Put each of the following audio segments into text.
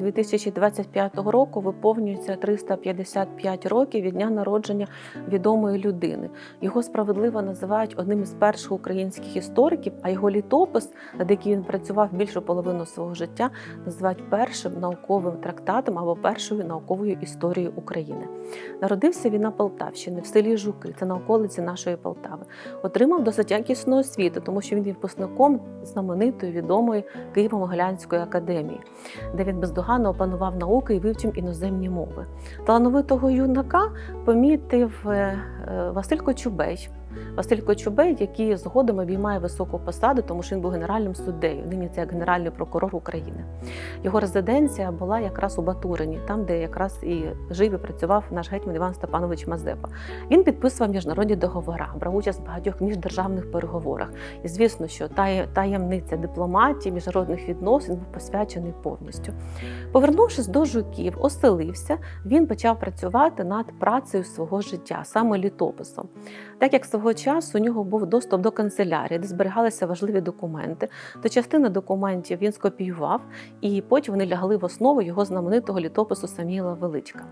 2025 року виповнюється 355 років від дня народження відомої людини. Його справедливо називають одним із перших українських істориків, а його літопис, над яким він працював більшу половину свого життя, називають першим науковим трактатом або першою науковою історією України. Народився він на Полтавщині в селі Жуки, це на околиці нашої Полтави. Отримав досить якісну освіту, тому що він є випускником знаменитої відомої Києво-Могилянської академії, де він бездоганно опанував науки і вивчив іноземні мови. Талановитого юнака помітив е, е, Василь Кочубей. Василь Кочубей, який згодом обіймає високу посаду, тому що він був генеральним суддею. Нині це як генеральний прокурор України. Його резиденція була якраз у Батурині, там, де якраз і жив і працював наш гетьман Іван Степанович Мазепа. Він підписував міжнародні договори, брав участь в багатьох міждержавних переговорах. І звісно, що таємниця дипломатії, міжнародних відносин був посвячений повністю. Повернувшись до жуків, оселився, він почав працювати над працею свого життя, саме літописом. Так як свого часу у нього був доступ до канцелярії, де зберігалися важливі документи, то частину документів він скопіював, і потім вони лягли в основу його знаменитого літопису Саміла Величка.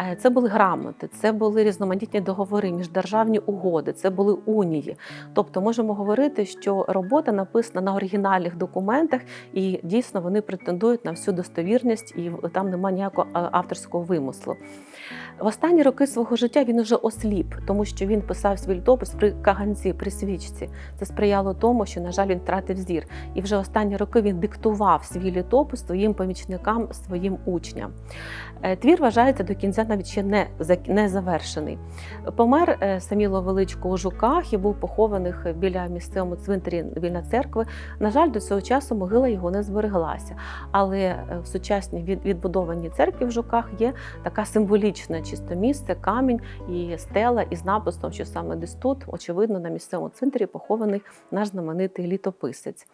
Е, Це були грамоти, це були різноманітні договори, міждержавні угоди, це були унії. Тобто можемо говорити, що робота написана на оригінальних документах, і дійсно вони претендують на всю достовірність, і там немає ніякого авторського вимислу. В останні роки свого життя він уже осліп, тому що він писав свій літопис при каганці, при свічці. Це сприяло тому, що, на жаль, він втратив зір. І вже останні роки він диктував свій літопис своїм помічникам, своїм учням. Е, Твір вважається до кінця навіть ще не, не завершений. Помер е, Саміло Величко у Жуках і був похований біля місцевому цвинтарі біля церкви. На жаль, до цього часу могила його не збереглася. Але е, в сучасній від- відбудованій церкві в Жуках є така символічна чисто місце, камінь і стела із написом, що саме десь тут, очевидно, на місцевому центрі похований наш знаменитий літописець.